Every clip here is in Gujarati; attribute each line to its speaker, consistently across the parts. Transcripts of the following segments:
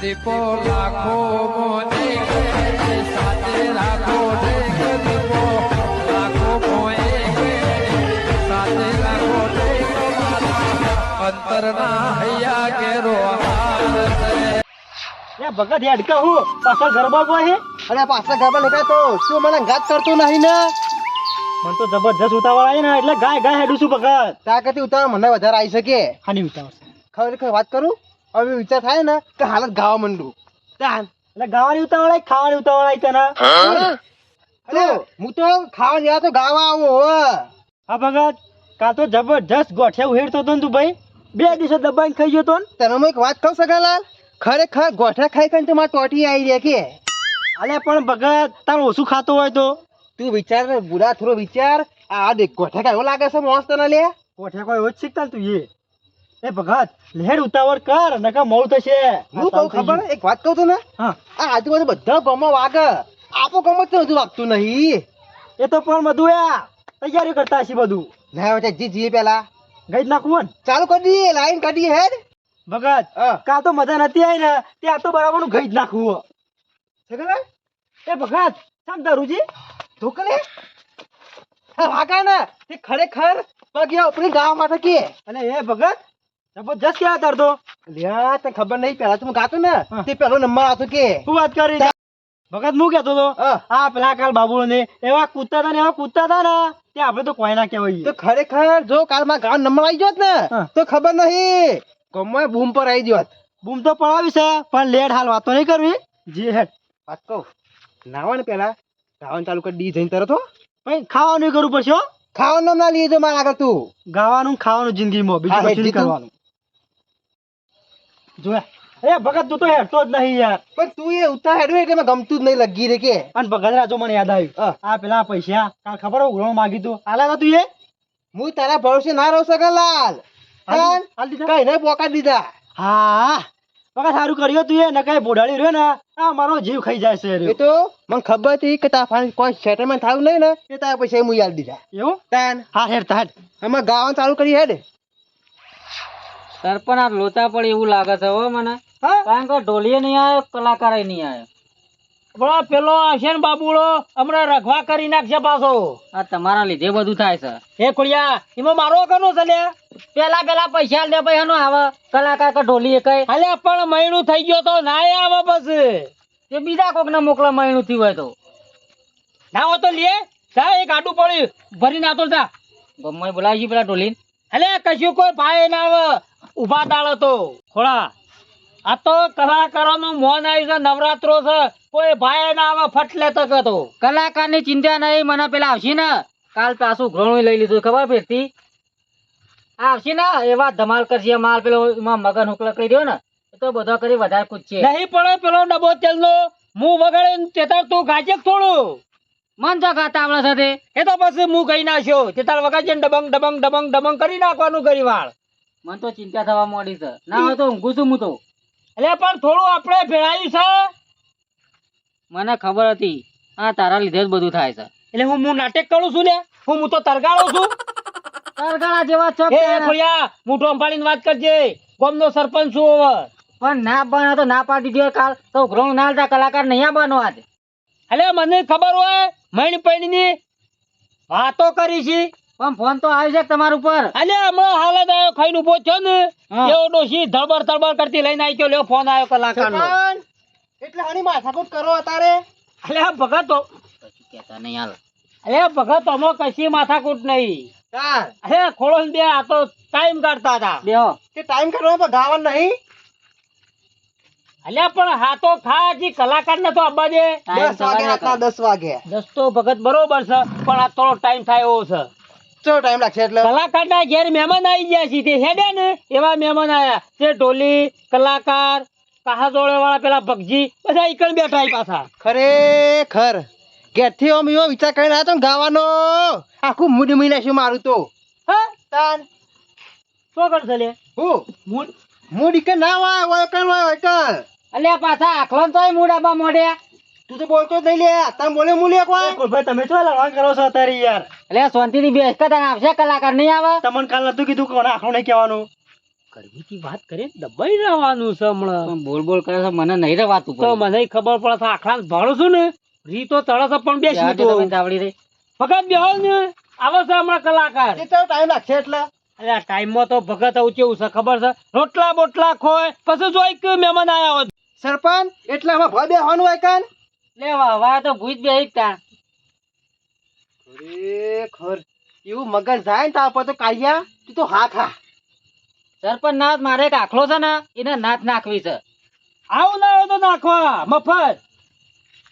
Speaker 1: દીપો લાખો મોને સાથે રાખો દીપો. લાખો મોએ સાથે રાખો અંતરના હૈયા કેરો હાર છે.
Speaker 2: એ ભગત હેડ હું? પાછળ ગરબા બોય હે?
Speaker 3: અરે ગરબા નીકળ્યા તો. શું મને ઘાત કરતો નહીં ને?
Speaker 2: મને તો જબરજસ્ત ઉતાવળ આવી ને એટલે ગાય ગાય હેડું છું ભગત.
Speaker 3: ત્યાં કરતી ઉતાવળ મને વધારે આવી શકે.
Speaker 2: હાની ઉતાવળ
Speaker 3: ખબર વાત કરું? હવે વિચાર થાય ને કે હાલત ગાવા માંડું. તાન.
Speaker 2: એટલે ગાવાની ઉતાવળ આવી ખાવાની ઉતાવળ આવી તને?
Speaker 3: અરે હું તો ખાવા ગયા તો ગાવા આવું હવે
Speaker 2: હા ભગત કાલ તો જબરજસ્ત ગોઠિયા ઉહેડતો હતો ને તું ભાઈ. બે દિવસે દબાઈને ખાઈ ગયો તો ને?
Speaker 3: તને હું એક વાત કહું સગાલાલ ખરેખર ગોઠા ખાઈ ખાઈને તો મારી ટોટી આવી રહી કે?
Speaker 2: અલે પણ ભગત તાર ઓછું ખાતો હોય તો?
Speaker 3: તું વિચાર બુરા થોડો વિચાર. આ દેખ ગોઠા ખાય લાગે છે મોસ્ત ને લે?
Speaker 2: ગોઠિયા કોઈ એવો જ શીખતા તું એ. એ ભગત લેડ ઉતાવળ કર નકા મોડું થશે.
Speaker 3: હું કહું ખબર એક વાત કહું છું ને?
Speaker 2: હા.
Speaker 3: આ આજુબાજુ બધા ગમો વાગે આપો ગમો તો હજુ વાગતું નહીં.
Speaker 2: એ તો પણ બધું આ તૈયારી કરતા હશે બધું.
Speaker 3: ના હવે જી જીએ પેલા
Speaker 2: ગઈ નાખવું
Speaker 3: ચાલુ કરી દઈએ લાઈન કાઢીએ હેડ
Speaker 2: ભગત કાલ તો મજા નથી આવી ને ત્યાં તો બરાબરનું ગઈ જ નાખવું એ ભગત શામ દારૂજી
Speaker 3: ઢોકલે? વાગા ને તે ખરેખર પગ્યા ઉપરી ગાવા માટે કે.
Speaker 2: અને એ ભગત જબરજસ્ત ક્યાં
Speaker 3: લ્યા તને ખબર નહીં પેલા તું ગાતો ને તે પેલો નંબર આવતો કે.
Speaker 2: શું વાત કરી? ભગત હું કેતો તો આ પેલા કાલ બાબુ ને એવા કૂદતા હતા ને એવા કૂદતા હતા ને તે આપડે તો કોઈ ના
Speaker 3: તો ખરેખર જો કાલમાં ગામ નંબર આવી જોત ને તો ખબર નહીં. ગમે બૂમ પર આવી જોત
Speaker 2: બૂમ તો પડાવી છે પણ લેટ હાલ વાતો નહીં કરવી. જે હેડ
Speaker 3: વાત કહું. નાવા ને પેલા ગાવાનું ચાલુ કરી ડી જઈને તરત હો.
Speaker 2: ભાઈ ખાવાનું કરવું પડશે હો.
Speaker 3: ખાવાનું ના લીધો મારા આગળ તું.
Speaker 2: ગાવાનું ખાવાનું જિંદગીમાં બીજું. કરવાનું. જોયા? એ ભગત તું તો હેડતો જ નહીં યાર.
Speaker 3: પણ તું એ ઉતાર હેડવે એટલે ગમતું જ નહીં લગી રે કે.
Speaker 2: અને ભગત રાજો મને યાદ આવ્યું. આ પેલા પૈસા કાલ ખબર હોય ઉઘરાણું માગી તું. આલા તું એ.
Speaker 3: હું તારા ભરોસે ના રહું કઈ દીધા.
Speaker 2: હા. બકા સારું કર્યું તું એ ને કઈ રહ્યો ને આ મારો જીવ ખાઈ જાય છે
Speaker 3: એ તો મને ખબર હતી કે તારા કોઈ સેટલમેન્ટ થયું નહીં ને એ તારા પૈસા હું યાદ દીધા.
Speaker 2: એવું?
Speaker 3: તાન.
Speaker 2: હા હેડ તા હેડ.
Speaker 3: અમે ગાવાનું ચાલુ કરી હેડ.
Speaker 4: સરપંચ આ લોચા પડે એવું લાગે છે હો મને. કારણ કે ઢોલીએ નહીં આવ્યો કલાકાર નહીં આવ્યો.
Speaker 2: પણ પેલો હશે ને બાબુડો હમણાં રખવા કરી નાખશે પાછો.
Speaker 4: આ તમારા લીધે બધું થાય છે.
Speaker 2: હે ખુડિયા એમાં મારો કનો છે લે
Speaker 4: પેલા પેલા પૈસા લે ભાઈ નો આવે. કલાકાર કે ઢોલી કઈ.
Speaker 2: હાલે પણ મહિનું થઈ ગયો તો ના આવે બસ
Speaker 4: તે બીજા કોક ને મોકલા મહિનું થયું હોય તો.
Speaker 2: ના હોય તો લે. જા એક આડું પડ્યું ભરી નાતો જા.
Speaker 4: ગમે બોલાવી પેલા ઢોલી
Speaker 2: અલે કશું કોઈ ભાઈ ના આવે. ઊભા દાળ હતો. ખોળા આ તો કલાકારોનું મોન આવ્યું છે નવરાત્રો છે કોઈ ભાઈ ના આવે ફટ લેતો હતો.
Speaker 4: કલાકારની ચિંતા નહીં મને પેલા આવશે ને? કાલ પાછું ઘણું લઈ લીધું ખબર ફેરથી આવશે ને? એવા ધમાલ કરશે માલ પેલો એમાં મગન હુકલો કરી રહ્યો ને તો બધો કરી વધારે કૂદશે
Speaker 2: નહીં પડે પેલો ડબો તેલનો મું વગાડે તેતાર તું ગાજે થોડું.
Speaker 4: મન તો ખાતા આપણા સાથે
Speaker 2: એ તો પછી મું કહી નાખ્યો તેતાર વગાડજે ડબંગ ડબંગ ડબંગ ડબંગ કરી નાખવાનું ઘરી વાળ
Speaker 4: મને તો ચિંતા થવા માંડી છે. ના હોય તો ઊંઘું છું હું તો.
Speaker 2: એટલે પણ થોડું આપણે ભેળાયું છે?
Speaker 4: મને ખબર હતી. આ તારા લીધે જ બધું થાય છે.
Speaker 2: એટલે હું હું નાટક કરું છું ને હું હું તો તરગાળો છું.
Speaker 4: તરગાળા જેવા છો
Speaker 2: એ ખોડિયા મૂઠો અંબાડીને વાત કરજે. ગોમનો સરપંચ છું હવે.
Speaker 4: પણ ના બને તો ના પાડી દીધો કાલ. તો ગ્રોંગ નાલતા કલાકાર નહીં બનો આજે.
Speaker 2: એટલે મને ખબર હોય મૈણ પૈણીની વાતો કરી છે.
Speaker 4: પણ ફોન તો આવ્યો છે તમારા ઉપર?
Speaker 2: અલે હમણાં હાલત આવ્યો ખાઈને ઊભો થયો ને. એવો ડોશી ધડબડ ધડબડ કરતી લઈને આવી ગયો લ્યો ફોન આવ્યો કલાકારનો.
Speaker 3: એટલે હણી માથાકૂટ કરો અતારે
Speaker 2: અલે આ ભગત તો-
Speaker 4: કશું કહેતા નહીં હાલ
Speaker 2: અલે ભગત અમો કશી માથાકૂટ નહીં.
Speaker 3: તાર
Speaker 2: અરે ખોળો ને બે આ તો ટાઈમ કાઢતા હતા.
Speaker 4: બેહો
Speaker 3: કે ટાઈમ કાઢવા પણ ગાવન નહીં?
Speaker 2: અલ્યા પણ હા તો ખા હજી કલાકાર ને તો આબા દે.
Speaker 3: દસ વાગે દસ વાગે.
Speaker 2: દસ તો ભગત બરોબર છે પણ આ થોડો ટાઈમ થાય એવો છે.
Speaker 3: ચલો ટાઈમ લાગશે એટલે
Speaker 2: કલાકાર ના ઘેર મહેમાન આવી ગયા છે તે હેડે ને એવા મહેમાન આયા તે ઢોલી કલાકાર કાહા જોડે વાળા પેલા ભગજી બધા ઈકણ બેઠા ઈ પાછા
Speaker 3: ખરેખર ઘેરથી આમ એવો વિચાર કરીને આવ્યો તો ગાવાનો આખું મૂડ મી નાખ્યું મારું તો
Speaker 2: હા
Speaker 3: તાન
Speaker 2: શું કરશે લે
Speaker 3: હું
Speaker 2: મૂળ
Speaker 3: મૂડ કે ના કર હોય હોય કર
Speaker 4: અલ્યા પાછા આખલો તોય મૂડાબા મોઢ્યા
Speaker 3: તું તો બોલતો જ નહીં લે. તમે બોલે હું લે કોઈ?
Speaker 2: ભાઈ તમે શું લડવા કરો છો અત્યારે યાર?
Speaker 4: એટલે શાંતિ થી બેસ કે તને આવશે કલાકાર નહીં આવે?
Speaker 2: તમને કાલ નતું કીધું કોને આખો નહીં કહેવાનું? ગરમીથી વાત કરીએ દબાઈ રહેવાનું છે હમણાં.
Speaker 4: પણ બોલ બોલ કરે છે મને નહીં રવાતું
Speaker 2: તો મને ખબર પડે છે આખલા ભાડું છું ને રી તો તરસ પણ બેસી તો
Speaker 4: તાવડી રહી
Speaker 2: ભગત બેહો ને આવે છે હમણાં કલાકાર.
Speaker 5: કેટલો ટાઈમ લાગશે એટલે.
Speaker 2: અરે આ ટાઈમમાં તો ભગત આવું કેવું છે ખબર છે? રોટલા બોટલા ખોય પછી જોઈ કે મહેમાન આયા હોય.
Speaker 5: સરપંચ એટલે અમે ભય બેહવાનું હોય કાન?
Speaker 4: લે વાહ તો ભૂજ બે તા.
Speaker 5: ખરેખર એવું મગજ જાય ને તાર પર તો કાઢ્યા તું તો હા ખા
Speaker 4: સરપંચ નાથ મારે એક આખલો છે ને એને નાથ નાખવી છે.
Speaker 2: આવું ના તો નાખવા મફત.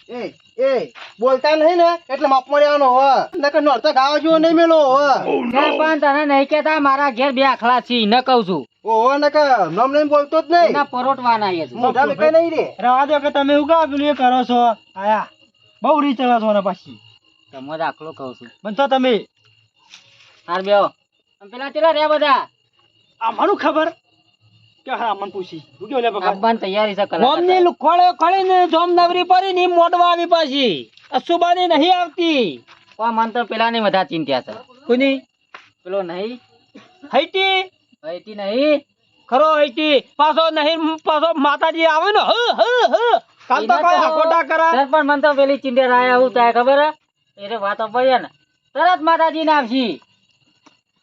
Speaker 5: એ એ બોલતા નહીં ને એટલે માપમાં લેવાનો હો. નકર નોરતા ગાવા જેવો નહીં મેલો હો.
Speaker 4: સરપંચ તને નહીં કેતા મારા ઘેર બે આખલા છે ન કહું છું.
Speaker 5: ઓહો નકર નમ નહીં બોલતો જ નહીં.
Speaker 4: ના પરોટવાના એ છે.
Speaker 5: મોઢા કઈ નહીં રે.
Speaker 2: રવા દો કે તમે એવું કા પેલું એ કરો છો. આયા. બહુ રી ચલા છો ને પાછી.
Speaker 4: તમે જ આખલો કહું છું.
Speaker 2: બનતો તમે.
Speaker 4: હાર બેઓ પેલા ચેલા રે બધા?
Speaker 2: આ મારું ખબર? કે હા મન પૂછી. હું કેવું લે બકા
Speaker 4: તૈયારી છે કલાકાર
Speaker 2: ગોમની લુખોળે ખળીને જોમ નવરી પડી ને મોડવા આવી પાછી. અસુબાની નહીં આવતી.
Speaker 4: પણ મન તો પેલા ની વધારે ચિંતા છે.
Speaker 2: કોની?
Speaker 4: પેલો નહીં.
Speaker 2: હૈટી?
Speaker 4: હઈતી નહીં.
Speaker 2: ખરો હૈટી. પાછો નહીં પાછો માતાજી આવે ને હ હ હ. કાલ તો કોઈ
Speaker 4: તો-
Speaker 2: હકોટા કરા.
Speaker 4: સરપંચ મને તો પેલી ચિંતા રાય થાય ખબર હે? વાત વાતો પડીએ ને. તરત માતાજી ને આવશી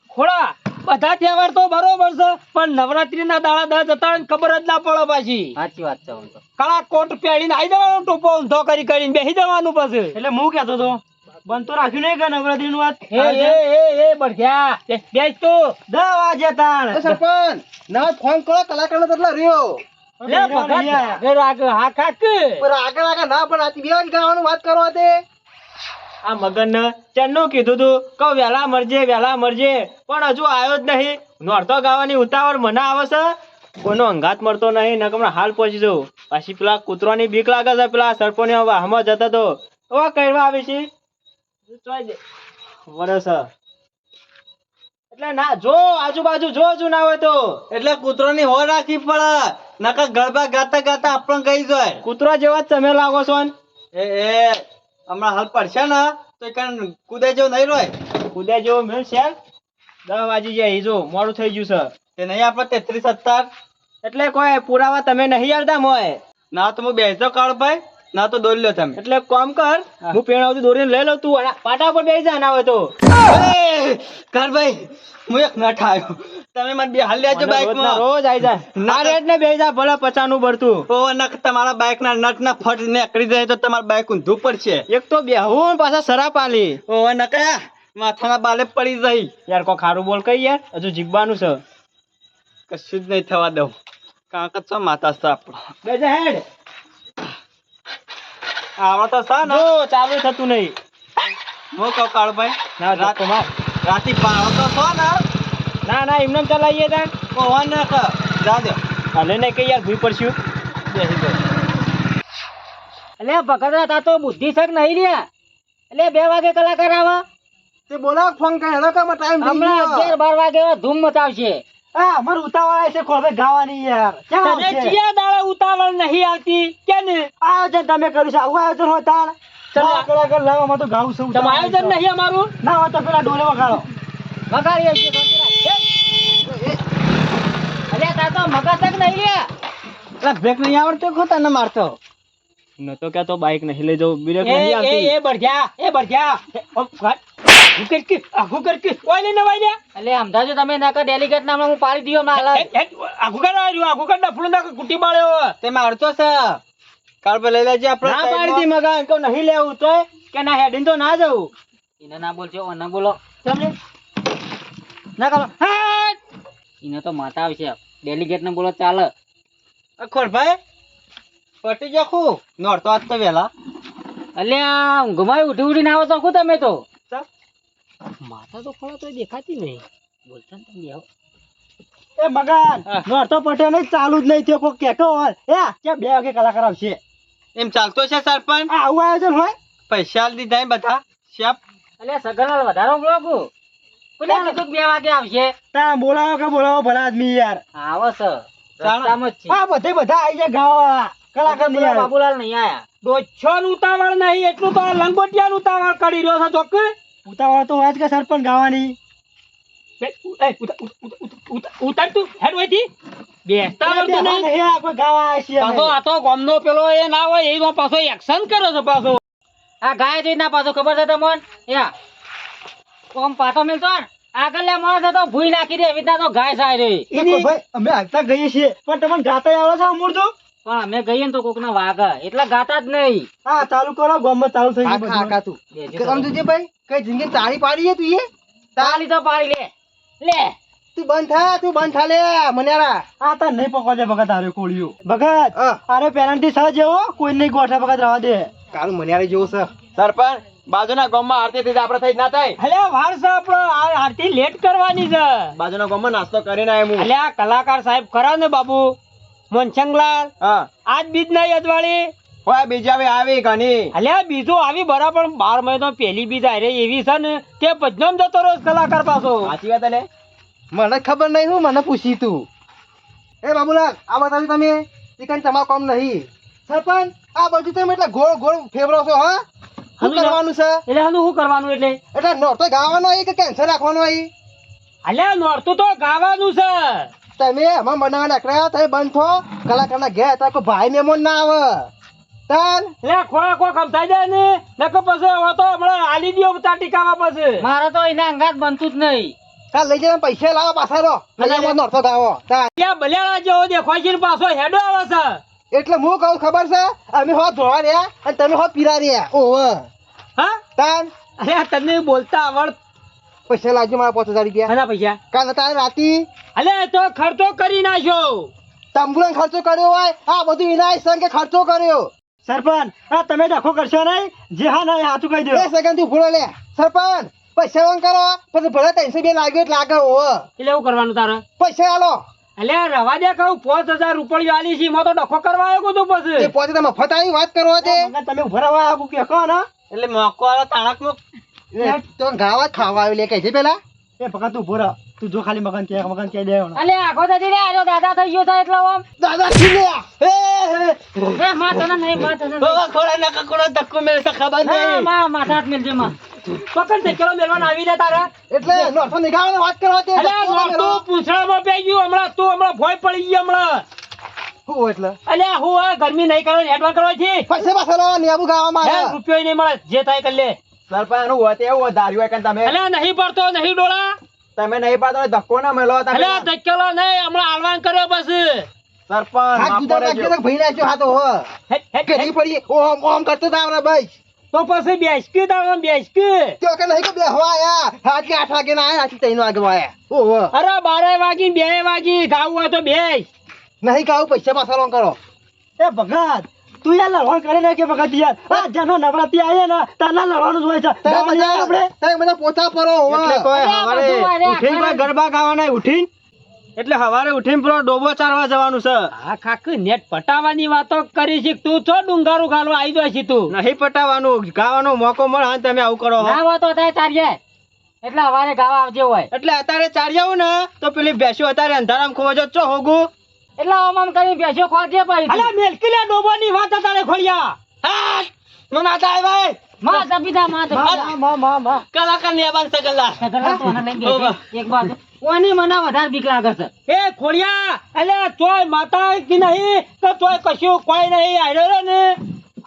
Speaker 2: ખોડા બધા તહેવાર તો બરોબર છે પણ નવરાત્રી ના દાડા દસ હતા ખબર જ ના પડે પાછી.
Speaker 4: સાચી વાત છે
Speaker 2: કાળા કોટ પહેરીને આવી જવાનું ટોપો ઊંધો કરી કરીને બેસી જવાનું પછી. એટલે હું કહેતો તો બનતો રાખ્યું નહીં કે નવરાત્રી નું વાત એ એ એ એ બળ્યા બેસ તો. દસ વાગે તાણ.
Speaker 5: સરપંચ ના ફોન કરો કલાકાર નો રહ્યો.
Speaker 2: લે ભગત આગળ આગળ હા કાક
Speaker 5: પણ આગળ આગળ ના પણ બે ગાવાનું વાત કરવા તે.
Speaker 2: આ મગન ને કીધું તું કે વહેલા મરજે વહેલા મરજે. પણ હજુ આવ્યો જ નહીં. નોરતો ગાવાની ઉતાવળ મને આવે છે. કોનો અંગાત મળતો નહીં ને હમણાં હાલ પહોંચી જવું પાછી પેલા કૂતરાની બીક લાગે છે પેલા સરપોની વાહમાં જતો તો. એવા કહેવા આવે છે. વરસ એટલે ના જો આજુબાજુ જો જો ના હોય તો. એટલે કૂતરોની હો રાખી પડે. નકર ગરબા ગાતા ગાતા આપણને કઈ જાય. કૂતરા જેવા જ તમે લાગો છો ને? એ. હમણાં હાલ પડશે ને, તો એ કાન નહીં રોય. કુદે જેવો મેળ છે દસ વાજી જાય જો મોડું થઈ ગયું છે. તે નહીં આપણે તેત્રીસ સત્તર એટલે કોઈ પુરાવા તમે નહીં આવતા મોય ના તો હું બેસતો કાળ ભાઈ ના તો દોરી લો તમે. એટલે કોમ કર હું. પેણાવતી દોરીને લઈ લઉં તું પાટા પર બેસી જા ના હોય તો. કર ભાઈ હું એક નઠ આવ્યો તમે મને બે હાલ લેજો બાઈકમાં રોજ આવી જાય ના રેટ ને બેસી જા ભલે પચાનું ભરતું. ઓ નખ તમારા બાઈક ના નટ ના ફટ નીકળી જાય તો તમારા બાઈક ઊંધું પડશે. એક તો બેહું પાછા શરાબ આલી. ઓ નકયા માથાના બાલે પડી જાય. યાર કો ખારું બોલ કઈ યાર હજુ જીગવાનું છે. કશું જ નહીં થવા દઉં. કાંકત છો માતા છે આપણો બેજે હેડ. આવા તો સા ને. ચાલુ થતું નહીં. હું કહું કાળભાઈ ના ધક્કો માર. રાતી પાડો તો સો ને. ના ના એમને ચલાવીએ તા ઓવા ન ક જા દે. અલે ને કે યાર ભૂઈ પડશું. બેસી ગયો
Speaker 4: એટલે ભગત તા તો બુદ્ધિ શક નહીં રહ્યા એટલે બે વાગે કલાકાર આવે.
Speaker 5: તે બોલાવ ફોન કરે હેડો કે ટાઈમ થઈ
Speaker 4: હમણાં
Speaker 5: ગયો.
Speaker 4: અગિયાર બાર વાગે એવા ધૂમ મચાવશે.
Speaker 5: હા અમાર ઉતાવળ છે ખોળે ગાવાની યાર. ક્યાં
Speaker 2: તને ચિયા દાડા ઉતાવળ નહીં આવતી? કેમ
Speaker 5: આયોજન તમે કર્યું છે. આવું આયોજન હોય તાણ આગળ આગળ લાવો અમારે તો ગાવું છે
Speaker 2: તમે આયોજન નહીં અમારું?
Speaker 5: ના હોય તો પેલા ડોલે વગાડો.
Speaker 4: વગાડીએ છીએ શાંતિ તા તો મગજ શક નહીં રહ્યા
Speaker 5: એટલે બ્રેક નહીં આવડતો ખોતા ન મારતો?
Speaker 2: ન તો કે તો બાઈક નહીં લઈ જાઉં. બ્રેક નહીં આવતી. એ બળ્યા એ બળ્યા હું કર કે આખું કર કે ઓય લઈને વાઈ જા
Speaker 4: એટલે સમજાજો તમે નકર ડેલિગેટ નામ હું પાડી દીધો હમણાં હાલ. જ.
Speaker 2: આખું કર આવ્યું આખું કર ડફલું નાખ કુટી માળ્યો
Speaker 5: તે મારતો છે. કાળ લઈ લેજે આપણે
Speaker 2: ના પાડી દી મગન કહું નહીં લેવું તો કે ના હેડીને તો ના જવું.
Speaker 4: એને ના બોલજો બોલો.
Speaker 2: સમજે? ના કરો હા
Speaker 4: તો માતા આવશે. ડેલિગેટ ને બોલો ચાલે.
Speaker 5: ખોરભાઈ પટી જાખું નોરતો આજ તો વેલા.
Speaker 4: અલ્યા ઊંઘમાં ઉઠી ઉઠીને આવો તો તમે તો?
Speaker 2: માથા તો ખોળા તો દેખાતી નહીં. બોલતા ને તમે આવો.
Speaker 5: એ મગન નોરતો પટે નહીં ચાલુ જ નહીં થયો કોઈ કેતો હોય. એ કે બે વાગે કલાકાર આવશે. એમ ચાલતો છે સરપંચ? આ આવું આયોજન હોય? પૈસા દીધા બધા. શેપ
Speaker 4: અલ્યા સગનલાલ વધારો બ્લોગો કોને કીધું બે વાગે આવશે?
Speaker 5: તા બોલાવો કે બોલાવો ભલા આદમી યાર.
Speaker 4: આવો છે રસ્તામાં જ છે
Speaker 5: આ બધે બધા આવી જાય ગાવા કલાકાર નહીં
Speaker 4: બાબુલાલ નહીં આયા.
Speaker 2: ડોચ્છો ઉતાવળ નહીં એટલું તો લંગોટિયા ઉતાવળ કરી રહ્યો છે ચોક્કસ.
Speaker 5: ઉતાવળ તો વાત કે સરપંચ ગાવાની.
Speaker 2: ઉતાર તું હેડ વહીથી બેસતા આવડતું નહીં.
Speaker 5: નહીં ગાવા છીએ
Speaker 2: પાછો આ તો ગામનો પેલો એ ના હોય પાછો એક્શન કરે છો પાછો.
Speaker 4: આ ગાય જોઈ ના પાછો ખબર છે તમને? યા. કોમ પાછો મિલતો આગળ લે માણસ તો ભૂઈ નાખી દે એવી રીતના તો ગાય સારી રહી.
Speaker 5: એ ભાઈ અમે હાલતા ગઈએ છીએ પણ તમને ગાતા આવડે છે અમૂર્તો
Speaker 4: પણ અમે ગઈએ ને તો કોક ના વાગે એટલે ગાતા જ નહીં.
Speaker 5: હા ચાલુ કરો ગામમાં ચાલુ થઈ ગયું
Speaker 3: તું.
Speaker 4: તો.
Speaker 3: સમજુજે ભાઈ? કઈ જિંદગી તાળી પાડી છે તું એ?
Speaker 4: તો પાડી લે. લે.
Speaker 3: તું બંધ થા તું બંધ થા લે મન્યારા.
Speaker 5: આ તાર નહીં પકડે ભગત આરે કોળિયો ભગત અરે પેરેન્ટી સહ જેવો કોઈ નહીં ગોઠા ભગત રવા દે.
Speaker 3: કારું મન્યારે જેવો છે.
Speaker 2: સરપંચ બાજુના ગામમાં આરતી થઈ આપણે થઈ ના થાય. અલ્યા વાર છે આપણો. આરતી લેટ કરવાની છે. બાજુના ગામમાં નાસ્તો કરીને આવ્યો હું. અલ્યા કલાકાર સાહેબ ખરા ને બાબુ? મનસંગલાલ હા. આજ બીજ નહીં અજવાળી? હોય બીજા હવે આવી ઘણી. અલ્યા બીજું આવી બરાબર બાર મહિનો પહેલી બીજ આરે એવી છે ને તે પજનમ જતો રોજ કલાકાર પાછો. સાચી વાત અલે
Speaker 3: મને ખબર નહીં હું મને પૂછી તું. એ બાબુલાલ આ બતાવ્યું તમે? ચિકન તમારું કોમ નહીં. સરપંચ આ બધું તમે એટલે ગોળ ગોળ ફેવરો છો હા? શું કરવાનું છે?
Speaker 2: એટલે આનું શું કરવાનું એટલે?
Speaker 3: એટલે નોરતો ગાવાનો હોય કે કેન્સર રાખવાનો હોય?
Speaker 2: અલ્યા નોરતું તો ગાવાનું છે.
Speaker 3: તમે એમાં બનાવવા નાખ્યા તમે બંધ? થો કલાકારના ઘેર તાર કોઈ ભાઈ મહેમાન ના આવે. તાર?
Speaker 2: લે ખોળા ખોળ ખમતાઈ જાય ને? નકો પછી હવે તો હમણાં આલી દિયો ઉતાર ટીકાવા પછી.
Speaker 4: મારે તો એના અંગાત બનતું જ નહીં.
Speaker 3: કાલ લઈ જઈને પૈસા લાવો પાછા રો. જઈને નોરતો ગાવો તાર.
Speaker 2: ક્યાં બલિયાળા જેવો દેખાય છે પાછો હેડો આવે છે.
Speaker 3: એટલે હું કહું ખબર છે? અમે હોત ધોવા રહ્યા અને તમે હોત પીરા રહ્યા. ઓહો
Speaker 2: હા?
Speaker 3: તાર.
Speaker 2: અરે તને બોલતા આવડ
Speaker 3: પૈસા લાવજો મારા પાંચ હજાર રૂપિયા.
Speaker 2: આના પૈસા?
Speaker 3: કાલ તારે રાતી
Speaker 2: અલે તો ખર્ચો કરી નાખ્યો
Speaker 3: તંબુરાન ખર્ચો કર્યો હોય આ બધું વિનાય સંઘે ખર્ચો કર્યો?
Speaker 5: સરપંચ આ તમે ડખો કરશો નહીં? જે હા ના હાથું કહી દો.
Speaker 3: બે સેકન્ડ તું ભૂલો લે. સરપંચ પૈસા વાંગ કરો પછી ભલે ત્રણસો બે લાગ્યો એટલે લાગે હો
Speaker 2: એટલે એવું કરવાનું તારે?
Speaker 3: પૈસા આલો.
Speaker 2: એટલે રવા દે કહું પાંચ હજાર રૂપિયા આલી છે તો ડખો કરવા આવ્યો તું પછી?
Speaker 3: પોતે તમે મફત આવી વાત કરો
Speaker 5: છે તમે ઉભરાવા રહેવા કે કહો ને.
Speaker 2: એટલે મોકો વાળો તાણક નો
Speaker 3: એ તો ગાવા ખાવા આવી લે કહે છે પેલા?
Speaker 5: એ ભગત તું ભોરા તું જો ખાલી મગન કે મગન કે દે
Speaker 4: અલે આખો દાદી લે આજો દાદા થઈ ગયો થાય એટલે આમ.
Speaker 3: દાદા છીલ્યા એ
Speaker 4: એ માં તને નહીં માં તને નહીં.
Speaker 2: ખોડા ના કકોડો ધક્કો મેળશે ખબર
Speaker 4: નહીં. માં માથા મેલ જે માં
Speaker 2: પકડ તે કિલો મેલવાન આવી લે તારા.
Speaker 3: એટલે નોટો નિગાળો વાત કરવા દે
Speaker 2: અલે નોરતું પૂંછડામાં પે ગયું હમણાં તું હમણાં ભોય પડી ગઈ હમણાં.
Speaker 3: હું એટલે?
Speaker 2: અલ્યા હું આ ગરમી નહીં કરવાની હેડવા કરવાથી
Speaker 3: પૈસા પાછા લો નેબુ ગાવામાં
Speaker 2: હે, રૂપિયો નહીં મળે જે થાય કર લે.
Speaker 6: સરપંચનું હોત એવું ધાર્યું હોય કે તમે?
Speaker 2: અલ્યા નહીં પડતો નહીં ડોળા.
Speaker 6: તમે નહીં પડતો તો ધક્કો ના મેલો તમે
Speaker 2: અલ્યા ધકેલો નહીં હમણાં હાલવાન કર્યો બસ
Speaker 6: સરપંચ
Speaker 3: હાથ
Speaker 6: રહેજો.
Speaker 3: નાખ્યો તો ભાઈ નાખ્યો હાથો હો.
Speaker 2: હેટ, હેટ,
Speaker 3: ઘડી
Speaker 2: હેટ.
Speaker 3: પડી ઓમ ઓમ કરતો તા આપણે ભાઈ
Speaker 2: તો પછી બેસકી તારો બેસકી.
Speaker 3: त्यो કે નહીં કે બેહવા આયા. હાથ કે આઠ વાગે ના આયા આથી ત્રણ વાગે આયા. ઓહો
Speaker 2: અરે બારે વાગી બે વાગી ખાવું હોય તો બેસ.
Speaker 3: નહીં ખાવું પૈસા પાછા લોન કરો.
Speaker 5: એ ભગત તું યાર લડવાનું કરે ને કે વખત યાર? આ જનો નવરાત્રી આવે ને તારના લડવાનું જ હોય છે. આપણે.
Speaker 3: બધા પોતા પરો
Speaker 6: ઉઠીને કોઈ ગરબા ગાવાના ઉઠીને? એટલે હવારે ઉઠીને પેલો ડોબો ચારવા જવાનું છે.
Speaker 2: આ ખાક નેટ પટાવાની વાતો કરી છે. તું છો ડુંગારું ગાલવા આવી જાય છે તું?
Speaker 6: નહીં પટાવાનું ગાવાનો મોકો મળે હા તમે આવું કરો
Speaker 4: ના વાતો થાય ચારજે એટલે હવારે ગાવા આવજે હોય.
Speaker 6: એટલે અત્યારે ચાર જાવ ને તો પેલી બેસ્યું અત્યારે અંધારામ ખોવા જો ચો હોગું?
Speaker 4: એટલે આમ આમ કરી બેસ્યો ખોજે પછી
Speaker 2: અલા મેલકી લે ડોબાની વાત તારે ખોળિયા
Speaker 6: હા મને આતા આવ્યા
Speaker 4: માં સબીદા માં સબીદા
Speaker 5: માં માં. માં
Speaker 6: કલાકાર ને બાન સગલા
Speaker 4: સગલા તો મને લઈ ગઈ એક બાજુ. ઓની મને વધારે બીક લાગે છે.
Speaker 2: એ ખોળિયા અલે તોય માતા કે નહીં તો તોય કશું કોઈ નહીં. આયરો રે ને.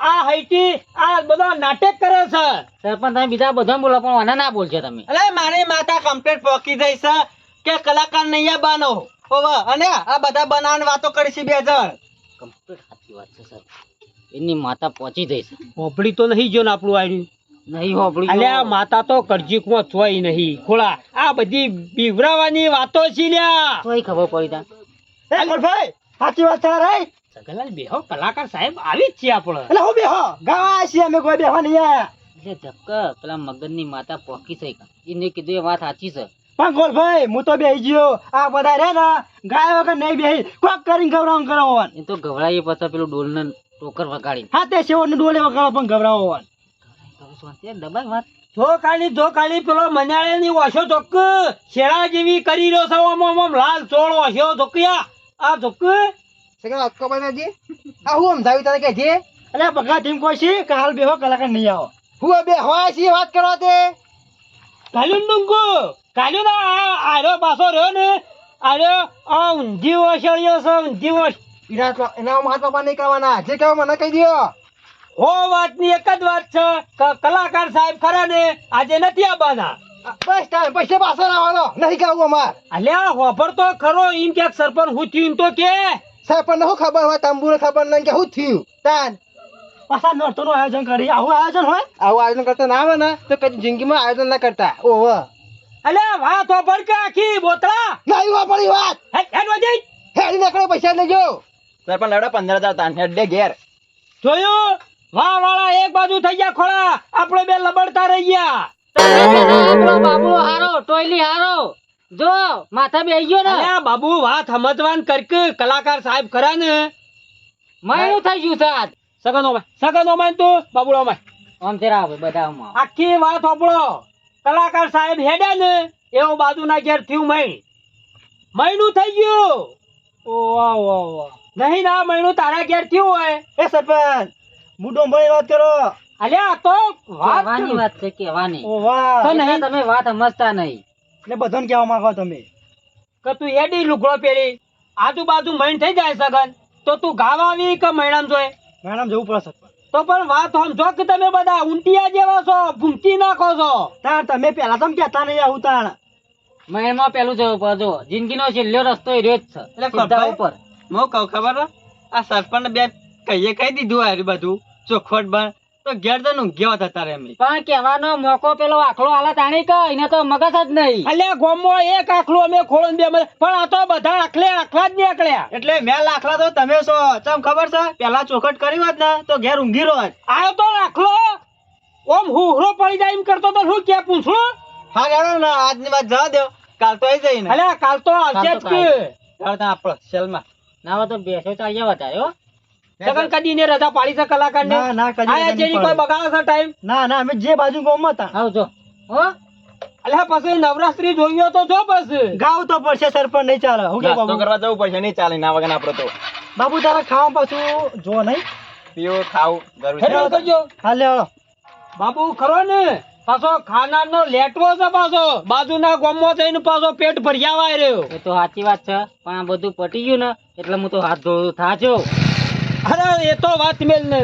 Speaker 2: આ હૈટી આ બધા નાટક કરે છે.
Speaker 4: પણ તમે બીજા બધા બોલો પણ મને ના બોલશો તમે.
Speaker 6: અલે મારી માતા કમ્પ્લીટ પોકી થઈ છે કે કલાકાર નહીં બાનો ઓવા અને આ બધા બનાવવાની વાતો કરી બે હજાર
Speaker 4: કમ્પ્લીટ સાચી વાત છે સર એની માતા પહોંચી જઈ
Speaker 2: હોપડી તો નહીં જો ને આપણું આયરું
Speaker 4: નહીં હોબળી
Speaker 2: અલ્યા માતા તો કરજીકમાં ચોય નહીં. ખોળા આ બધી બીવરાવાની વાતો છે લ્યા.
Speaker 4: તોય ખબર પડી તા.
Speaker 5: એ ગોલભાઈ સાચી વાત છે રે
Speaker 2: સગલાલ બેહો કલાકાર સાહેબ આવી જ છે આપણે.
Speaker 5: એટલે હું બેહો? ગાવા છીએ અમે કોઈ બેહવા નહીં આયા
Speaker 4: એટલે ધક્ક પેલા મગનની માતા પોકી થઈ એને કીધું એ વાત સાચી છે.
Speaker 5: પણ ગોલભાઈ હું તો બેહી ગયો. આ બધા રે ને ગાય વગર નહીં બેહી. કોક કરીને ગવરાવ કરાવવાનું
Speaker 4: એ તો ગવડાઈએ પછી પેલું ડોલને ટોકર વગાડી
Speaker 5: હા તે સેવો ડોલે વગાડો પણ ગવરાવવાનું
Speaker 4: દબાઈ વાત
Speaker 2: જો જો ખાલી પેલો મનાળે ની ઓછો ધોક શેરા જેવી કરી રહ્યો છો આમ ઓમ ઓમ લાલ ચોળ ઓછો ધોકિયા આ ધોક
Speaker 3: સેકન્ડ અક્કો બનાજી આ હું સમજાવી તને કે છે
Speaker 5: અરે બગા ટીમ કોઈ છે? કે હાલ બેહો કલાકાર નહીં આવો.
Speaker 3: હું બે હોય છે વાત કરવા દે
Speaker 2: ઘાલ્યું ડુંગુ. કાલ્યું ના આર્યો પાછો રહ્યો ને આર્યો આ ઊંધી ઓછળ્યો છે ઊંધી ઓછ
Speaker 3: એના એના હાથ બાપા નહીં કરવાના જે કહેવા મને કહી દ્યો.
Speaker 2: હો વાતની એક જ વાત છે. કે કલાકાર સાહેબ ખરા ને આજે નથી આવવાના.
Speaker 3: બસ ટાઈમ પૈસા પાછળ આવવાનો. નહીં ગાવું અમાર.
Speaker 2: અલ્યા હોભર તો ખરો એમ કે સરપંચ હું થયું તો કે.
Speaker 3: પણ શું ખબર હોય તંબુને ખબર નહીં કે શું થયું. તાન.
Speaker 2: પાછા નોરતોનું આયોજન કરી. આવું આયોજન હોય?
Speaker 3: આવું આયોજન કરતા ના આવે ને તો કદી જિંદગીમાં આયોજન ના કરતા. ઓહો.
Speaker 2: અલ્યા વાત હોભર કે આખી બોતળા?
Speaker 3: નહીં વાપરી વાત.
Speaker 2: હેડ હેડ વજઈ
Speaker 3: પૈસા લેજો
Speaker 6: સરપંચ લડો પંદર હજાર તાન હેડે ઘેર.
Speaker 2: જોયું? વાહ વાળા એક બાજુ થઈ ગયા ખોળા. આપણે બે લબડતા રહી ગયા.
Speaker 4: આપણો બાબુ હારો ટોયલી હારો. જો માથા બેહી ગયો ને.
Speaker 2: અલ્યા બાબુ વાત સમજવાન કરક કલાકાર સાહેબ ખરા ને.
Speaker 4: મહિનું થઈ ગયું સાત
Speaker 2: સગનો સગનો માં તું? બાબુડો માં
Speaker 4: આમ તેરા આવે બધામાં
Speaker 2: આખી વાત હોપડો કલાકાર સાહેબ હેડ્યા ને એવું બાજુના ઘેર થયું મય. મહિનું થઈ ગયું. ઓ વાહ વાહ વાહ. નહીં ના મહિનું તારા ઘેર થયું હોય. એ સરપંચ મુડો ભાઈ વાત કરો. અલ્યા તો વાત
Speaker 4: કહેવાની વાત છે કહેવાની.
Speaker 2: ઓ વાહ. તો નહીં.
Speaker 4: તમે વાત સમજતા નહીં.
Speaker 2: એટલે બધાને કહેવા માંગો તમે. કે તું એડી લુગડો પહેરી આજુબાજુ મૈન થઈ જાય સગન તો તું ગાવા આવી કે મૈણામ જોય મૈણામ જવું પડે તો પણ વાત સમજો કે તમે બધા ઊંટિયા જેવા છો ભૂમકી નાખો છો. તાર તમે પેલા તમ કહેતા નહીં આવું તાણ.
Speaker 4: મહેલમાં પેલું છે ઉપર જો જિંદગીનો છેલ્લો રસ્તો એ રહ્યો જ છે
Speaker 6: એટલે
Speaker 4: સીધા ઉપર.
Speaker 6: મો કહું ખબર આ સરપંચ બે કહીએ કહી દીધું આ બધું. ચોખવટ બન. તો ઘેર તો ઊંઘ્યા હતા તારે એમ.
Speaker 4: પણ કહેવાનો મોકો પેલો આખલો આલા તાણી કે એને તો મગજ જ નહીં.
Speaker 2: એટલે ગોમો એક આખલો અમે ખોળન બે પણ આ તો બધા આખલે આખલા જ નીકળ્યા.
Speaker 6: એટલે મેં લાખલા તો તમે છો. ચમ ખબર છે? પેલા ચોખટ કરી હોત ને તો ઘેર ઊંઘી રહો
Speaker 2: આવ્યો તો આખલો ઓમ હુહરો પડી જાય એમ કરતો તો શું કે પૂછું?
Speaker 6: હા હેડો ને આજની વાત જવા દો કાલ તો આવી જઈને
Speaker 2: અલ્યા કાલ તો આવશે જ
Speaker 4: કાલ
Speaker 2: કે.
Speaker 6: ત્યાં સેલમાં.
Speaker 4: ના તો બેસો ચાલ્યા વધારે હો.
Speaker 2: સગન કદી ને રજા પાડી છે કલાકાર ને ના ના જેની કોઈ બગાડો છે ટાઈમ ના ના અમે જે બાજુ ગોમ હતા.
Speaker 4: આવજો હો?
Speaker 2: અલ્યા પછી નવરાત્રી જોઈયો તો જો બસ ગાવ તો પડશે સરપંચ નહીં ચાલે. હું
Speaker 6: નાસ્તો કરવા જવું પડશે નહીં ચાલે ના વગર આપણો તો.
Speaker 2: બાબુ તારા ખાવા પાછું જો નહીં.
Speaker 6: પીઓ ખાવ જરૂર છે.
Speaker 2: કરજો હાલે બાબુ ખરો ને? પાછો ખાનાર નો લેટવો છે પાછો. બાજુના ગામમાં થઈને પાછો પેટ ભર્યા વાય રહ્યો.
Speaker 4: એ તો સાચી વાત છે પણ આ બધું પટી ગયું ને એટલે હું તો હાથ ધોળું થાજો.
Speaker 2: અરે એ તો વાત મેલ ને.